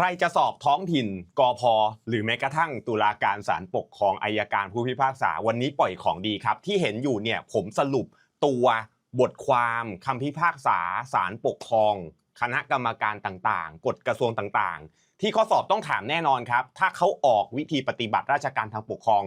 ใครจะสอบท้องถิ่นกอพหรือแม้กระทั่งตุลาการศาลปกครองอายการผู้พิพากษาวันนี้ปล่อยของดีครับ ที่เห็นอยู่เนี่ยผมสรุปตัวบทความคำพิพากษาศาลปกครอง คณะกรรมการต่างๆ กฎกระทรวงต่างๆ ที่ข้อสอบต้องถามแน่นอนครับ ถ้าเขาออกวิธีปฏิบัติราชการทางปกครอง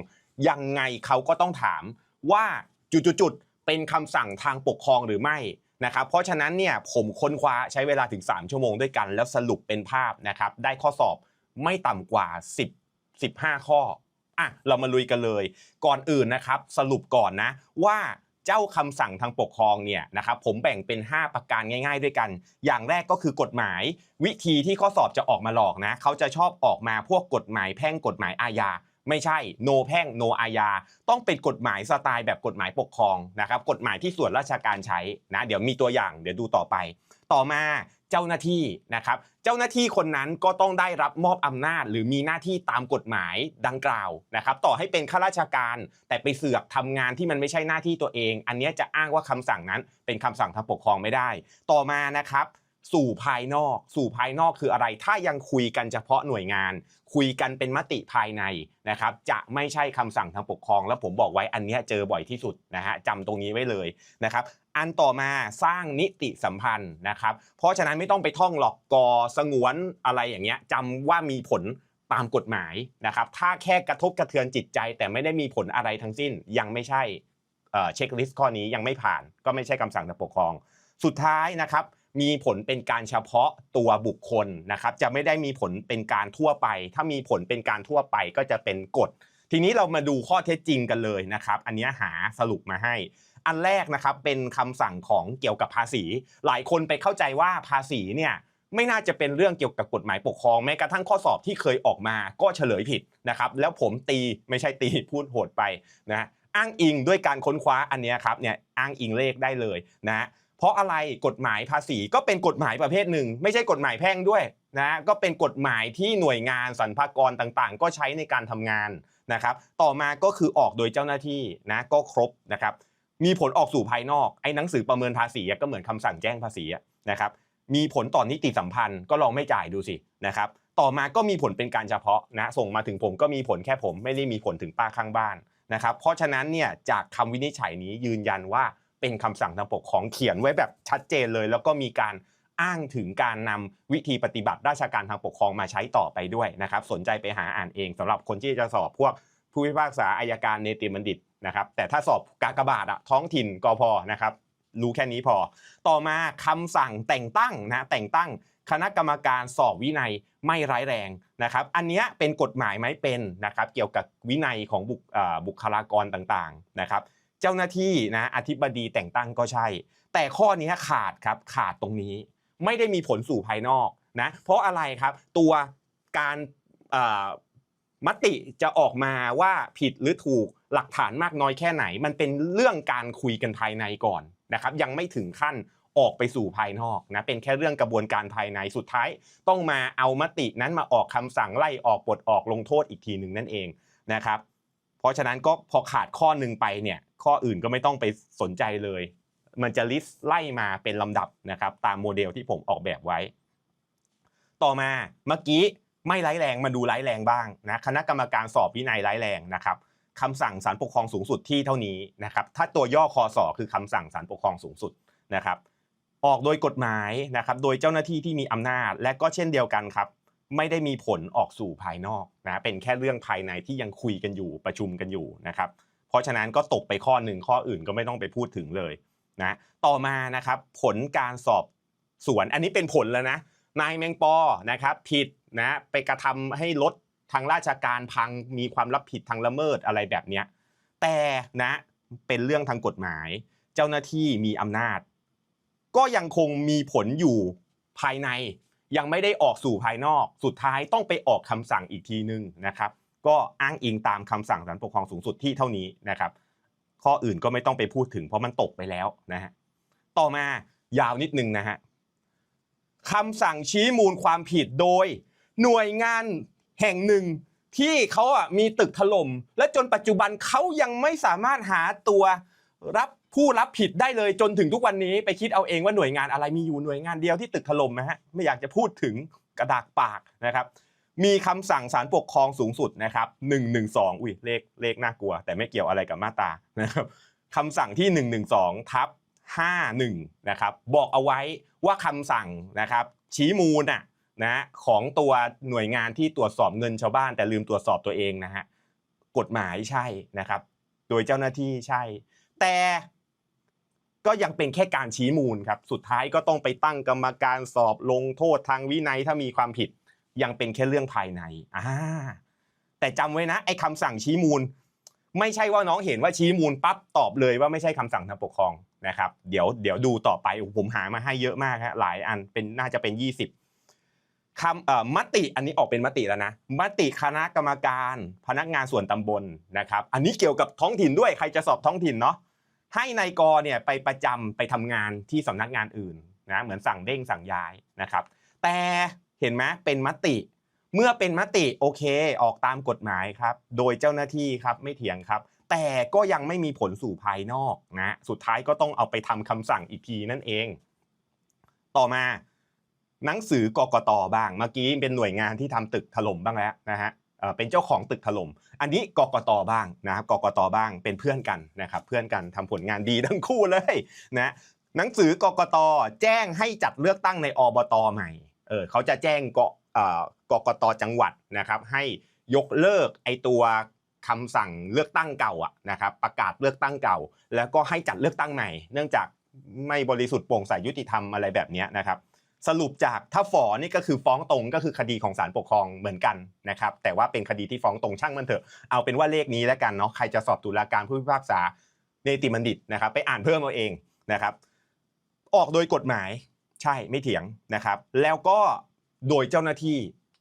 ยังไงเขาก็ต้องถามว่าจุดๆๆเป็นคำสั่งทางปกครองหรือไม่ นะครับเพราะฉะนั้นเนี่ยผมค้นคว้าใช้เวลาถึง 3 ชั่วโมงด้วยกัน แล้วสรุปเป็นภาพนะครับได้ข้อสอบไม่ต่ำกว่า 10 15 ข้ออะเรามาลุยกันเลย ก่อนอื่นนะครับสรุปก่อนนะว่าเจ้าคำสั่งทางปกครองเนี่ยนะครับผมแบ่งเป็น 5 ประการง่าย ๆ ด้วยกัน อย่างแรกก็คือกฎหมาย วิธีที่ข้อสอบจะออกมาหลอกนะเขาจะชอบออกมาพวกกฎหมายแพ่งกฎหมายอาญา ไม่ใช่ no แพ่ง no อาญา ต้องเป็นกฎหมายสไตล์แบบกฎหมายปกครองนะครับ กฎหมายที่ส่วนราชการใช้นะ เดี๋ยวมีตัวอย่าง เดี๋ยวดูต่อไป ต่อมาเจ้าหน้าที่นะครับ เจ้าหน้าที่คนนั้นก็ต้องได้รับมอบอำนาจ หรือมีหน้าที่ตามกฎหมายดังกล่าวนะครับ ต่อให้เป็นข้าราชการ แต่ไปเสือกทำงานที่มันไม่ใช่หน้าที่ตัวเอง อันนี้จะอ้างว่าคำสั่งนั้นเป็นคำสั่งทางปกครองไม่ได้ ต่อมานะครับ สู่ภายนอก สู่ภายนอกคืออะไร ถ้ายังคุยกันเฉพาะหน่วยงาน คุยกันเป็นมติภายในนะครับ จะไม่ใช่คำสั่งทางปกครอง แล้วผมบอกไว้อันนี้เจอบ่อยที่สุดนะฮะจำตรงนี้ไว้เลยนะครับ อันต่อมาสร้างนิติสัมพันธ์นะครับ เพราะฉะนั้นไม่ต้องไปท่องหรอกกอสงวนอะไรอย่างเงี้ยจำว่ามีผลตามกฎหมายนะครับ ถ้าแค่กระทบกระเทือนจิตใจ แต่ไม่ได้มีผลอะไรทั้งสิ้นยังไม่ใช่เช็คลิสต์ข้อนี้ยังไม่ผ่าน ก็ไม่ใช่คำสั่งทางปกครอง สุดท้ายนะครับมีผลเป็นการเฉพาะตัวบุคคลนะครับจะไม่ได้มีผลเป็นการทั่วไป ถ้ามีผลเป็นการทั่วไปก็จะเป็นกฎ ทีนี้เรามาดูข้อเท็จจริงกันเลยนะครับ อันนี้หาสรุปมาให้ อันแรกนะครับเป็นคำสั่งของเกี่ยวกับภาษี หลายคนไปเข้าใจว่าภาษีเนี่ยไม่น่าจะเป็นเรื่องเกี่ยวกับกฎหมายปกครองแม้กระทั่งข้อสอบที่เคยออกมาก็เฉลยผิดนะครับ แล้วผมตีไม่ใช่ตีพูดโหดไปนะอ้างอิงด้วยการค้นคว้าอันนี้ครับเนี่ยอ้างอิงเลขได้เลยนะ เพราะอะไรกฎหมายภาษีก็เป็นกฎหมายประเภทหนึ่ง ไม่ใช่กฎหมายแพ่งด้วยนะก็เป็นกฎหมายที่หน่วยงานสรรพากรต่างๆ ก็ใช้ในการทำงานนะครับ ต่อมาก็คือออกโดยเจ้าหน้าที่นะก็ครบนะครับมีผลออกสู่ภายนอกไอ้หนังสือประเมินภาษีก็เหมือนคำสั่งแจ้งภาษีนะครับมีผลต่อนนิติสัมพันธ์ก็ลองไม่จ่ายดูสินะครับต่อมาก็มีผลเป็นการเฉพาะนะส่งมาถึงผมก็มีผลแค่ผมไม่ได้มีผลถึงป้าข้างบ้านนะครับเพราะฉะนั้นเนี่ยจากคำวินิจฉัยนี้ยืนยันว่า เป็นคำสั่งทางปกครองเขียนไว้แบบชัดเจนเลย แล้วก็มีการอ้างถึงการนำวิธีปฏิบัติราชการทางปกครองมาใช้ต่อไปด้วยนะครับ สนใจไปหาอ่านเองสำหรับคนที่จะสอบพวกผู้พิพากษาอายการเนติบัณฑิตนะครับ แต่ถ้าสอบกากบาทอะท้องถิ่นกพนะครับรู้แค่นี้พอ ต่อมาคำสั่งแต่งตั้งนะแต่งตั้งคณะกรรมการสอบวินัยไม่ร้ายแรงนะครับ อันนี้เป็นกฎหมายไหมเป็นนะครับ เกี่ยวกับวินัยของบุคบุคลากรต่างๆนะครับ เจ้าหน้าที่นะอธิบดีแต่งตั้งก็ใช่ แต่ข้อนี้ขาดครับขาดตรงนี้ ไม่ได้มีผลสู่ภายนอกนะเพราะอะไรครับตัวการมติจะออกมาว่าผิดหรือถูกหลักฐานมากน้อยแค่ไหน มันเป็นเรื่องการคุยกันภายในก่อนนะครับยังไม่ถึงขั้นออกไปสู่ภายนอกนะเป็นแค่เรื่องกระบวนการภายในสุดท้าย ต้องมาเอามตินั้นมาออกคำสั่งไล่ออกปลดออกลงโทษอีกทีหนึ่งนั่นเองนะครับ เพราะฉะนั้นก็พอขาดข้อหนึ่งไปเนี่ยข้ออื่นก็ไม่ต้องไปสนใจเลย มันจะลิสต์ไล่มาเป็นลำดับนะครับตามโมเดลที่ผมออกแบบไว้ ต่อมาเมื่อกี้ไม่ร้ายแรงมาดูร้ายแรงบ้างนะคณะกรรมการสอบวินัยร้ายแรงนะครับคำสั่งศาลปกครองสูงสุดที่เท่านี้นะครับถ้าตัวย่อคอสอคือคำสั่งศาลปกครองสูงสุดนะครับออกโดยกฎหมายนะครับโดยเจ้าหน้าที่ที่มีอำนาจ และก็เช่นเดียวกันครับ ไม่ได้มีผลออกสู่ภายนอกนะเป็นแค่เรื่องภายในที่ยังคุยกันอยู่ประชุมกันอยู่นะครับ เพราะฉะนั้นก็ตกไปข้อหนึ่งข้ออื่นก็ไม่ต้องไปพูดถึงเลยนะต่อมานะครับผลการสอบสวนอันนี้เป็นผลแล้วนะนายแมงปอนะครับผิดนะไปกระทำให้รถทางราชการพังมีความรับผิดทางละเมิดอะไรแบบเนี้ยแต่นะเป็นเรื่องทางกฎหมาย เจ้าหน้าที่มีอำนาจ ก็ยังคงมีผลอยู่ภายใน ยังไม่ได้ออกสู่ภายนอก สุดท้ายต้องไปออกคำสั่งอีกทีนึงนะครับ ก็อ้างอิงตามคำสั่งศาลปกครองสูงสุดที่เท่านี้นะครับ ข้ออื่นก็ไม่ต้องไปพูดถึง เพราะมันตกไปแล้วนะฮะต่อมายาวนิดนึงนะฮะคำสั่งชี้มูลความผิดโดย หน่วยงานแห่งหนึ่งที่เขาอะมีตึกถล่มและจนปัจจุบันเขายังไม่สามารถหาตัวรับ ผู้รับผิดได้เลยจนถึงทุกวันนี้ไปคิดเอาเองว่าหน่วยงานอะไรมีอยู่หน่วยงานเดียวที่ตึกถล่มนะฮะไม่อยากจะพูดถึงกระดากปากนะครับ มีคำสั่งศาลปกครองสูงสุดนะครับ112 อุ้ยเลขเลขน่ากลัว แต่ไม่เกี่ยวอะไรกับมาตรานะครับคำสั่งที่ 112 ทับ 51 นะครับบอกเอาไว้ว่าคำสั่งนะครับชี้มูลน่ะนะของตัวหน่วยงานที่ตรวจสอบเงินชาวบ้าน แต่ลืมตรวจสอบตัวเองนะฮะกฎหมายใช่นะครับ โดยเจ้าหน้าที่ใช่ แต่ ก็ยังเป็นแค่การชี้มูลครับ สุดท้ายก็ต้องไปตั้งกรรมการสอบลงโทษทางวินัยถ้ามีความผิด ยังเป็นแค่เรื่องภายในอ่าแต่จำไว้นะไอ้คำสั่งชี้มูล ไม่ใช่ว่าน้องเห็นว่าชี้มูลปั๊บตอบเลยว่าไม่ใช่คำสั่งทางปกครองนะครับ เดี๋ยวเดี๋ยวดูต่อไปผมหามาให้เยอะมากฮะหลายอันเป็นน่าจะเป็น 20คำเอ่อมติอันนี้ออกเป็นมติแล้วนะมติคณะกรรมการ พนักงานส่วนตำบลนะครับ อันนี้เกี่ยวกับท้องถิ่นด้วยใครจะสอบท้องถิ่นเนาะ ให้นายกเนี่ยไปประจำไปทำงานที่สำนักงานอื่นนะเหมือนสั่งเด้งสั่งย้ายนะครับ แต่เห็นไหมเป็นมติ เมื่อเป็นมติโอเคออกตามกฎหมายครับ โดยเจ้าหน้าที่ครับไม่เถียงครับ แต่ก็ยังไม่มีผลสู่ภายนอกนะสุดท้ายก็ต้องเอาไปทำคำสั่งอีกทีนั่นเอง ต่อมาหนังสือกกตบ้างเมื่อกี้เป็นหน่วยงานที่ทำตึกถล่มบ้างแล้วนะฮะ เป็นเจ้าของตึกถล่ม อันนี้กกตบ้างนะครับกกตบ้างเป็นเพื่อนกันนะครับเพื่อนกันทำผลงานดีทั้งคู่เลยนะหนังสือกกตแจ้งให้จัดเลือกตั้งในอบตใหม่เออเขาจะแจ้งกกกตจังหวัดนะครับให้ยกเลิกไอตัวคำสั่งเลือกตั้งเก่าอะนะครับประกาศเลือกตั้งเก่า แล้วก็ให้จัดเลือกตั้งใหม่ เนื่องจากไม่บริสุทธิ์โปร่งใสยุติธรรมอะไรแบบนี้นะครับ สรุปจากถ้าฝอนี่ก็คือฟ้องตรงก็คือคดีของศาลปกครองเหมือนกันนะครับแต่ว่าเป็นคดีที่ฟ้องตรงช่างมันเถอะเอาเป็นว่าเลขนี้แล้วกันเนาะใครจะสอบตุลาการผู้พิพากษาเนติบัณฑิตนะครับไปอ่านเพิ่มเอาเองนะครับออกโดยกฎหมายใช่ไม่เถียงนะครับ แล้วก็โดยเจ้าหน้าที่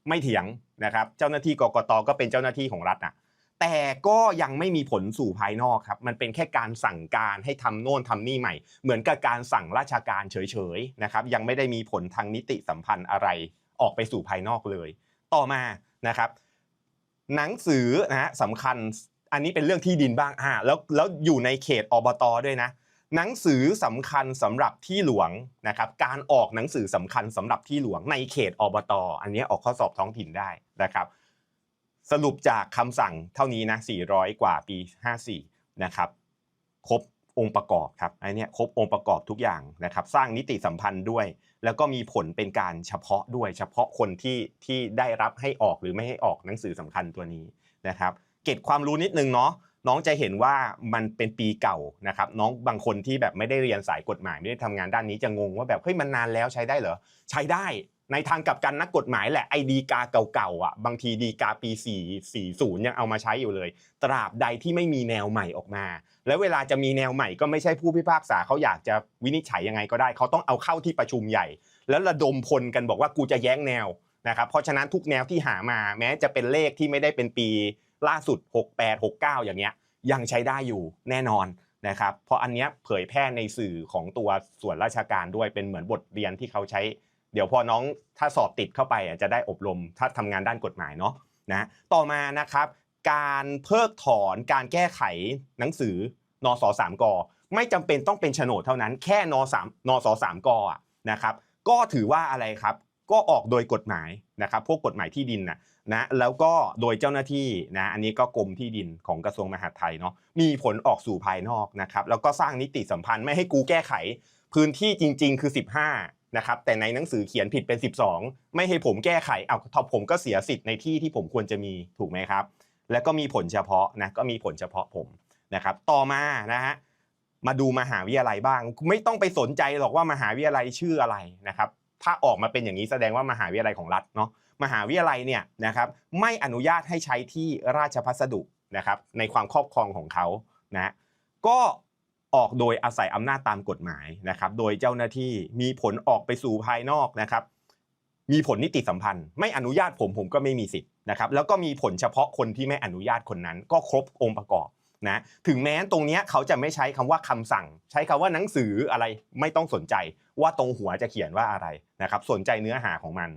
ไม่เถียงนะครับ เจ้าหน้าที่กกตก็เป็นเจ้าหน้าที่ของรัฐอะ แต่ก็ยังไม่มีผลสู่ภายนอกครับ มันเป็นแค่การสั่งการให้ทำโน่นทำนี่ใหม่ เหมือนกับการสั่งราชการเฉยๆนะครับ ยังไม่ได้มีผลทางนิติสัมพันธ์อะไรออกไปสู่ภายนอกเลย ต่อมานะครับ หนังสือนะฮะสำคัญอันนี้เป็นเรื่องที่ดินบ้างอ่าแล้วแล้วอยู่ในเขตอบตด้วยนะ หนังสือสำคัญสำหรับที่หลวงนะครับ การออกหนังสือสำคัญสำหรับที่หลวงในเขตอบต อันนี้ออกข้อสอบท้องถิ่นได้นะครับ สรุปจากคำสั่งเท่านี้นะ 400 กว่าปี 54 นะครับ ครบองค์ประกอบครับไอันเนี้ยครบองค์ประกอบทุกอย่างนะครับ สร้างนิติสัมพันธ์ด้วย แล้วก็มีผลเป็นการเฉพาะด้วย เฉพาะคนที่ที่ได้รับให้ออกหรือไม่ให้ออกหนังสือสำคัญตัวนี้นะครับ เก็บความรู้นิดนึงเนาะน้องจะเห็นว่ามันเป็นปีเก่านะครับ น้องบางคนที่แบบไม่ได้เรียนสายกฎหมาย ไม่ได้ทำงานด้านนี้จะงงว่าแบบเฮ้ยมันนานแล้วใช้ได้เหรอใช้ได้ ในทางกลับกันนักกฎหมายแหละไอดีกาเก่าๆอะบางทีดีกาปี 4 40 ยังเอามาใช้อยู่เลย ตราบใดที่ไม่มีแนวใหม่ออกมา แล้วเวลาจะมีแนวใหม่ก็ไม่ใช่ผู้พิพากษาเขาอยากจะวินิจฉัยยังไงก็ได้ เขาต้องเอาเข้าที่ประชุมใหญ่ แล้วระดมพลกันบอกว่ากูจะแย้งแนวนะครับเพราะฉะนั้นทุกแนวที่หามาแม้จะเป็นเลขที่ไม่ได้เป็นปีล่าสุด 68 69 อย่างเงี้ยยังใช้ได้อยู่แน่นอนนะครับเพราะอันเนี้ยเผยแพร่ในสื่อของตัวส่วนราชการด้วยเป็นเหมือนบทเรียนที่เขาใช้ เดี๋ยวพอน้องถ้าสอบติดเข้าไปอะจะได้อบรมถ้าทำงานด้านกฎหมายเนาะนะต่อมานะครับ การเพิกถอนการแก้ไขหนังสือนสสามกไม่จำเป็นต้องเป็นโฉนดเท่านั้น แค่นสามนสสามกนะครับ ก็ถือว่าอะไรครับ ก็ออกโดยกฎหมายนะครับ พวกกฎหมายที่ดินนะนะแล้วก็โดยเจ้าหน้าที่นะอันนี้ก็กรมที่ดินของกระทรวงมหาดไทยเนาะมีผลออกสู่ภายนอกนะครับ แล้วก็สร้างนิติสัมพันธ์ไม่ให้กูแก้ไข พื้นที่จริง ๆ คือ 15 นะครับแต่ในหนังสือเขียนผิดเป็น 12 ไม่ให้ผมแก้ไขเอาถ้าผมก็เสียสิทธิ์ในที่ที่ผมควรจะมีถูกไหมครับ แล้วก็มีผลเฉพาะนะก็มีผลเฉพาะผมนะครับ ต่อมานะฮะมาดูมหาวิทยาลัยบ้าง ไม่ต้องไปสนใจหรอกว่ามหาวิทยาลัยชื่ออะไรนะครับ ถ้าออกมาเป็นอย่างนี้แสดงว่ามหาวิทยาลัยของรัฐเนาะมหาวิทยาลัยเนี่ยนะครับไม่อนุญาตให้ใช้ที่ราชพัสดุนะครับในความครอบครองของเขานะก็ ออกโดยอาศัยอำนาจตามกฎหมายนะครับ โดยเจ้าหน้าที่มีผลออกไปสู่ภายนอกนะครับ มีผลนิติสัมพันธ์ ไม่อนุญาตผมผมก็ไม่มีสิทธิ์นะครับ แล้วก็มีผลเฉพาะคนที่ไม่อนุญาตคนนั้น ก็ครบองค์ประกอบนะ ถึงแม้ตรงนี้เขาจะไม่ใช้คำว่าคำสั่ง ใช้คำว่าหนังสืออะไรไม่ต้องสนใจว่าตรงหัวจะเขียนว่าอะไรนะครับ สนใจเนื้อหาของมัน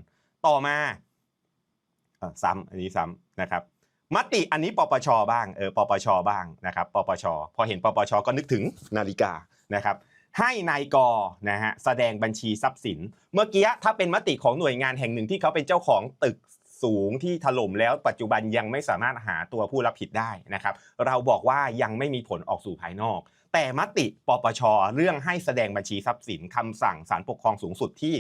ต่อมาอซ้ำอันนี้ซ้ำนะครับ มติอันนี้ปปชบ้างเออปปชบ้างนะครับปปชพอเห็นปปชก็นึกถึงนาฬิกานะครับให้นายกนะฮะแสดงบัญชีทรัพย์สิน เมื่อกี้ถ้าเป็นมติของหน่วยงานแห่งหนึ่งที่เขาเป็นเจ้าของตึกสูงที่ถล่มแล้วปัจจุบันยังไม่สามารถหาตัวผู้รับผิดได้นะครับเราบอกว่ายังไม่มีผลออกสู่ภายนอก แต่มติปปชเรื่องให้แสดงบัญชีทรัพย์สินคำสั่งศาลปกครองสูงสุดที่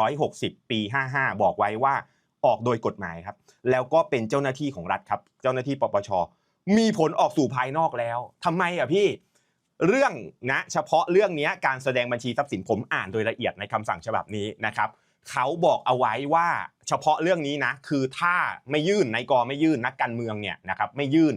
160 ปี 55 บอกไว้ว่า ออกโดยกฎหมายครับ แล้วก็เป็นเจ้าหน้าที่ของรัฐครับ เจ้าหน้าที่ปปช มีผลออกสู่ภายนอกแล้วทำไมอะพี่ เรื่องนะเฉพาะเรื่องนี้การแสดงบัญชีทรัพย์สินผมอ่านโดยละเอียดในคำสั่งฉบับนี้นะครับเขาบอกเอาไว้ว่าเฉพาะเรื่องนี้นะ คือถ้าไม่ยื่นนายกไม่ยื่นนักการเมืองเนี่ยนะครับไม่ยื่น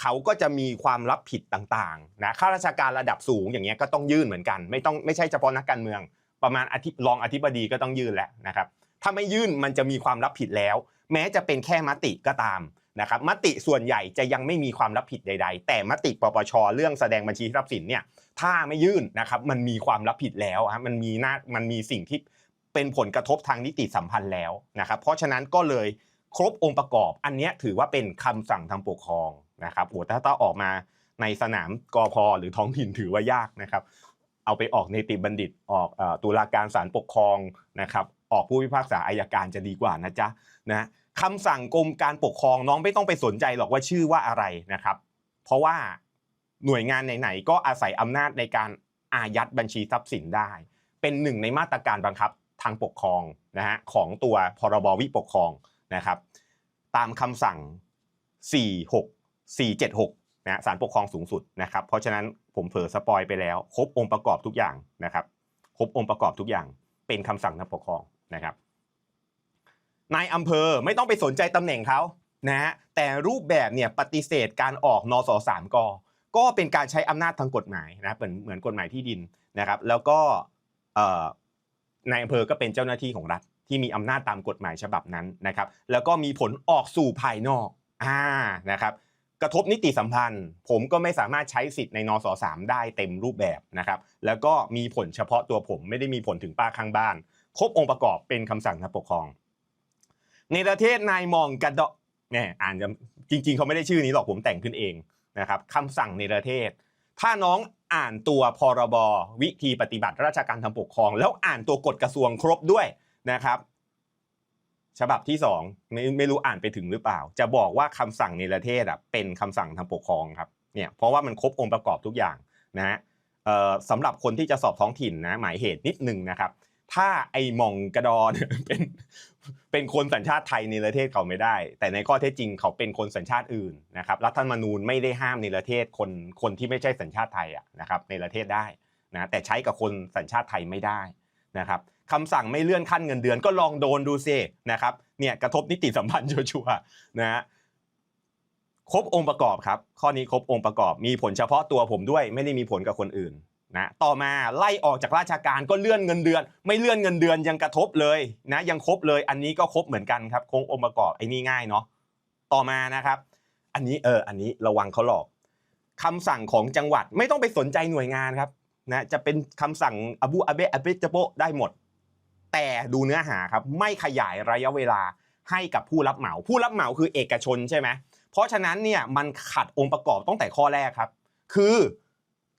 เขาก็จะมีความรับผิดต่างๆนะข้าราชการระดับสูงอย่างเงี้ยก็ต้องยื่นเหมือนกัน ไม่ต้องไม่ใช่เฉพาะนักการเมือง ประมาณอธิรองอธิบดีก็ต้องยื่นแล้วนะครับ ถ้าไม่ยื่นมันจะมีความรับผิดแล้ว แม้จะเป็นแค่มติก็ตามนะครับมติส่วนใหญ่จะยังไม่มีความรับผิดใด ๆ แต่มติปปชเรื่องแสดงบัญชีทรัพย์สินเนี่ยถ้าไม่ยื่นนะครับมันมีความรับผิดแล้วฮะมันมีหน้ามันมีสิ่งที่เป็นผลกระทบทางนิติสัมพันธ์แล้วนะครับเพราะฉะนั้นก็เลยครบองค์ประกอบ อันนี้ถือว่าเป็นคำสั่งทางปกครองนะครับโอ้ถ้าต้องออกมาในสนามกพหรือท้องถิ่นถือว่ายากนะครับ เอาไปออกในติบัณฑิตออกตุลาการศาลปกครองนะครับ ออกผู้พิพากษาอายการจะดีกว่านะจ๊ะนะคำสั่งกรมการปกครองน้องไม่ต้องไปสนใจหรอกว่าชื่อว่าอะไรนะครับ เพราะว่าหน่วยงานไหนๆก็อาศัยอำนาจในการอายัดบัญชีทรัพย์สินได้ เป็นหนึ่งในมาตรการบังคับทางปกครองนะฮะของตัวพรบวิปกครองนะครับ ตามคำสั่ง 46 476นะศาลปกครองสูงสุดนะครับ เพราะฉะนั้นผมเผลอสปอยไปแล้ว ครบองค์ประกอบทุกอย่างนะครับ ครบองค์ประกอบทุกอย่าง เป็นคำสั่งทางปกครอง นะครับนายอำเภอไม่ต้องไปสนใจตำแหน่งเขานะฮะแต่รูปแบบเนี่ยปฏิเสธการออกนสสามกก็เป็นการใช้อำนาจทางกฎหมายนะเหมือนเหมือนกฎหมายที่ดินนะครับ แล้วก็นายอำเภอก็เป็นเจ้าหน้าที่ของรัฐที่มีอำนาจตามกฎหมายฉบับนั้นนะครับ แล้วก็มีผลออกสู่ภายนอกอ่านะครับกระทบนิติสัมพันธ์ ผมก็ไม่สามารถใช้สิทธิ์ในนสสามได้เต็มรูปแบบนะครับ แล้วก็มีผลเฉพาะตัวผมไม่ได้มีผลถึงป้าข้างบ้าน ครบองค์ประกอบเป็นคำสั่งทางปกครอง ในประเทศนายมองกระเดเนี่ยอ่านจะจริง ๆเขาไม่ได้ชื่อนี้หรอกผมแต่งขึ้นเองนะครับคำสั่งในประเทศ ถ้าน้องอ่านตัวพรบวิธีปฏิบัติราชการทางปกครอง แล้วอ่านตัวกฎกระทรวงครบด้วยนะครับ ฉบับที่สองไม่ไม่รู้อ่านไปถึงหรือเปล่า จะบอกว่าคำสั่งในประเทศอะเป็นคำสั่งทางปกครองครับเนี่ยเพราะว่ามันครบองค์ประกอบทุกอย่างนะฮะสำหรับคนที่จะสอบท้องถิ่นนะหมายเหตุนิดหนึ่งนะครับ ถ้าไอ้หมองกระดอนเป็นเป็นคนสัญชาติไทยในประเทศเขาไม่ได้ แต่ในข้อเท็จจริงเขาเป็นคนสัญชาติอื่นนะครับรัฐธรรมนูญไม่ได้ห้ามในประเทศคนคนที่ไม่ใช่สัญชาติไทยอะนะครับในประเทศได้นะแต่ใช้กับคนสัญชาติไทยไม่ได้นะครับคำสั่งไม่เลื่อนขั้นเงินเดือนก็ลองโดนดูซินะครับเนี่ยกระทบนิติสัมพันธ์ชัวร์นะฮะครบองค์ประกอบครับ ข้อนี้ครบองค์ประกอบมีผลเฉพาะตัวผมด้วย ไม่ได้มีผลกับคนอื่น นะต่อมาไล่ออกจากราชการก็เลื่อนเงินเดือน ไม่เลื่อนเงินเดือนยังกระทบเลยนะยังครบเลยอันนี้ก็ครบเหมือนกันครับคงองค์ประกอบไอ้นี่ง่ายเนาะต่อมานะครับ อันนี้เอออันนี้ระวังเขาหลอกคำสั่งของจังหวัดไม่ต้องไปสนใจหน่วยงานครับนะจะเป็นคำสั่งอบูอาเบะอาเบจโปได้หมด แต่ดูเนื้อหาครับไม่ขยายระยะเวลาให้กับผู้รับเหมา ผู้รับเหมาคือเอกชนใช่ไหมเพราะฉะนั้นเนี่ยมันขัดองค์ประกอบตั้งแต่ข้อแรกครับ คือ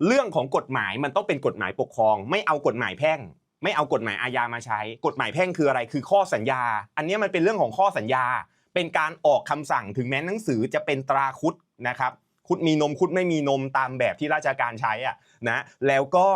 เรื่องของกฎหมายมันต้องเป็นกฎหมายปกครอง ไม่เอากฎหมายแพ่ง ไม่เอากฎหมายอาญามาใช้ กฎหมายแพ่งคืออะไรคือข้อสัญญา อันนี้มันเป็นเรื่องของข้อสัญญา เป็นการออกคำสั่งถึงแม้หนังสือจะเป็นตราคุดนะครับคุดมีนมคุดไม่มีนมตามแบบที่ราชการใช้อะนะแล้วก็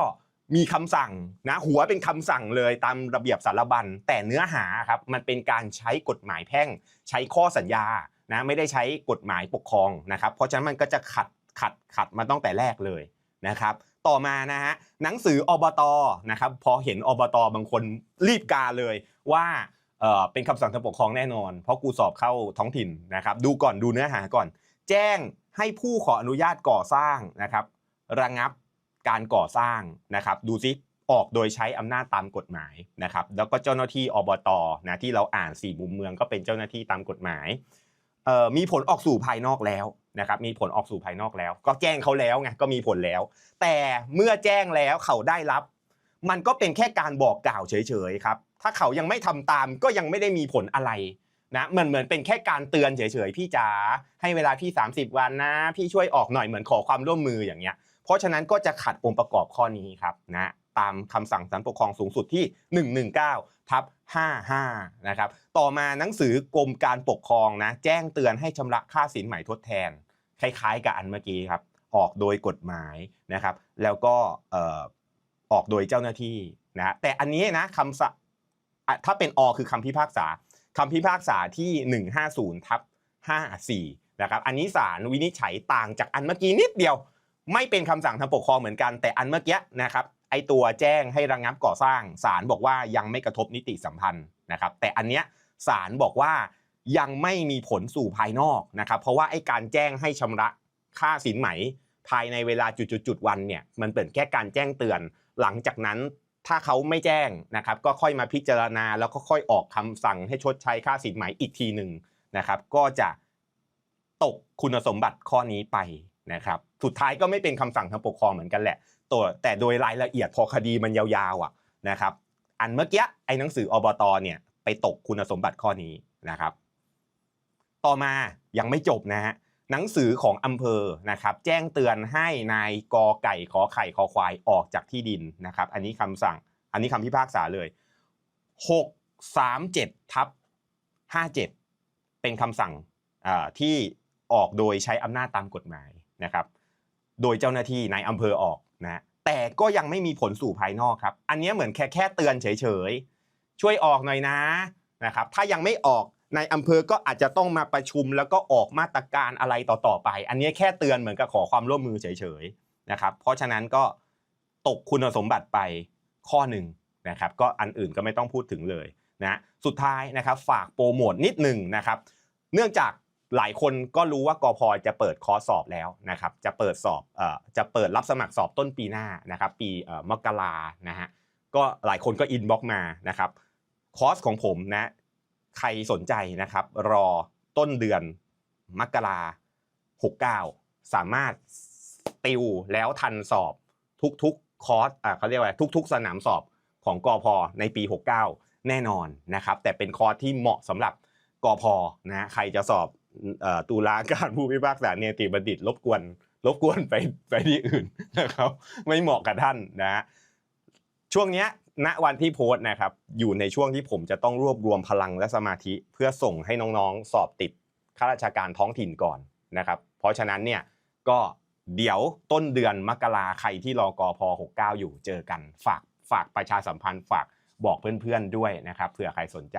มีคำสั่งนะหัวเป็นคำสั่งเลยตามระเบียบสารบัญ แต่เนื้อหาครับมันเป็นการใช้กฎหมายแพ่ง ใช้ข้อสัญญานะไม่ได้ใช้กฎหมายปกครองนะครับ เพราะฉะนั้นมันก็จะขัดขัดขัดมาตั้งแต่แรกเลย นะครับต่อมานะฮะหนังสืออบตนะครับพอเห็นอบตบางคนรีบกาเลยว่าเป็นคำสั่งทางปกครองแน่นอน เพราะกูสอบเข้าท้องถิ่นนะครับดูก่อนดูเนื้อหาก่อน แจ้งให้ผู้ขออนุญาตก่อสร้างนะครับระงับการก่อสร้างนะครับดูซิออกโดยใช้อำนาจตามกฎหมายนะครับแล้วก็เจ้าหน้าที่อบตนะที่เราอ่านสี่มุมเมืองก็เป็นเจ้าหน้าที่ตามกฎหมาย มีผลออกสู่ภายนอกแล้วนะครับมีผลออกสู่ภายนอกแล้ว ก็แจ้งเขาแล้วไงก็มีผลแล้ว แต่เมื่อแจ้งแล้วเขาได้รับ มันก็เป็นแค่การบอกกล่าวเฉยๆครับถ้าเขายังไม่ทำตามก็ยังไม่ได้มีผลอะไรนะเหมือนเหมือนเป็นแค่การเตือนเฉยๆพี่จ๋าให้เวลาพี่ 30 วันนะ พี่ช่วยออกหน่อยเหมือนขอความร่วมมืออย่างเงี้ย เพราะฉะนั้นก็จะขัดองค์ประกอบข้อนี้ครับนะตามคำสั่งศาลปกครองสูงสุดที่ 119 ทับ55นะครับต่อมาหนังสือกรมการปกครองนะแจ้งเตือนให้ชำระค่าสินใหม่ทดแทน คล้ายๆกับอันเมื่อกี้ครับออกโดยกฎหมายนะครับ แล้วก็ออออกโดยเจ้าหน้าที่นะแต่อันนี้นะคำสะอะถ้าเป็นอคือคำพิพากษาคำพิพากษาที่ 150ทับ54นะครับอันนี้ศาลวินิจฉัยต่างจากอันเมื่อกี้นิดเดียว ไม่เป็นคำสั่งทางปกครองเหมือนกัน แต่อันเมื่อกี้นะครับ ไอตัวแจ้งให้ระงงับก่อสร้างศาลบอกว่ายังไม่กระทบนิติสัมพันธ์นะครับ แต่อันเนี้ยศาลบอกว่ายังไม่มีผลสู่ภายนอกนะครับ เพราะว่าไอการแจ้งให้ชำระค่าสินไหม ภายในเวลาจุดๆๆวันเนี่ยมันเป็นแค่การแจ้งเตือน หลังจากนั้นถ้าเขาไม่แจ้งนะครับก็ค่อยมาพิจารณาแล้วก็ค่อยออกคำสั่งให้ชดใช้ค่าสินไหมอีกทีหนึ่งนะครับก็จะตกคุณสมบัติข้อนี้ไปนะครับ สุดท้ายก็ไม่เป็นคำสั่งทางปกครองเหมือนกันแหละ ตัวแต่โดยรายละเอียดพอคดีมันยาวๆอะนะครับ อันเมื่อกี้ไอ้หนังสืออบตเนี่ยไปตกคุณสมบัติข้อนี้นะครับ ต่อมายังไม่จบนะฮะหนังสือของอำเภอนะครับ แจ้งเตือนให้นายกอไก่ขอไข่ขอควายออกจากที่ดินนะครับ อันนี้คำสั่ง อันนี้คำพิพากษาเลย6 3 7ทับ57 เป็นคำสั่งที่ออกโดยใช้อำนาจตามกฎหมายนะครับ โดยเจ้าหน้าที่ในอำเภอออก นะแต่ก็ยังไม่มีผลสู่ภายนอกครับ อันนี้เหมือนแค่แค่เตือนเฉยๆ ช่วยออกหน่อยนะนะครับ ถ้ายังไม่ออกในอำเภอก็อาจจะต้องมาประชุมแล้วก็ออกมาตรการอะไรต่อๆไป อันนี้แค่เตือนเหมือนกับขอความร่วมมือเฉยๆนะครับ เพราะฉะนั้นก็ตกคุณสมบัติไปข้อหนึ่งนะครับ ก็อันอื่นก็ไม่ต้องพูดถึงเลยนะ สุดท้ายนะครับฝากโปรโมทนิดหนึ่งนะครับ เนื่องจาก หลายคนก็รู้ว่ากอพจะเปิดคอสอบแล้วนะครับ จะเปิดสอบเอ่อจะเปิดรับสมัครสอบต้นปีหน้านะครับ ปีเอ่อมกรานะฮะก็หลายคนก็อินบ็อกมานะครับคอสของผมนะ ใครสนใจนะครับ รอต้นเดือนมกราหกเก้าสามารถติวแล้วทันสอบทุกๆคอร์สอ่าเขาเรียกว่าทุก ๆ สนามสอบของกอพในปี 69 แน่นอนนะครับ แต่เป็นคอร์สที่เหมาะสำหรับกอพนะใครจะสอบ ตุลาการผู้พิพากษาเนติบัณฑิตรบกวนรบกวนไปไปที่อื่นนะครับไม่เหมาะกับท่านนะฮะช่วงเนี้ยณวันที่โพสต์นะครับอยู่ในช่วงที่ผมจะต้องรวบรวมพลังและสมาธิ เพื่อส่งให้น้องๆ สอบติดข้าราชการท้องถิ่นก่อนนะครับเพราะฉะนั้นเนี่ยก็เดี๋ยวต้นเดือนมกราใครที่รอกอพ69 อยู่เจอกันฝากฝากประชาสัมพันธ์ฝากบอกเพื่อนๆด้วยนะครับเผื่อใครสนใจ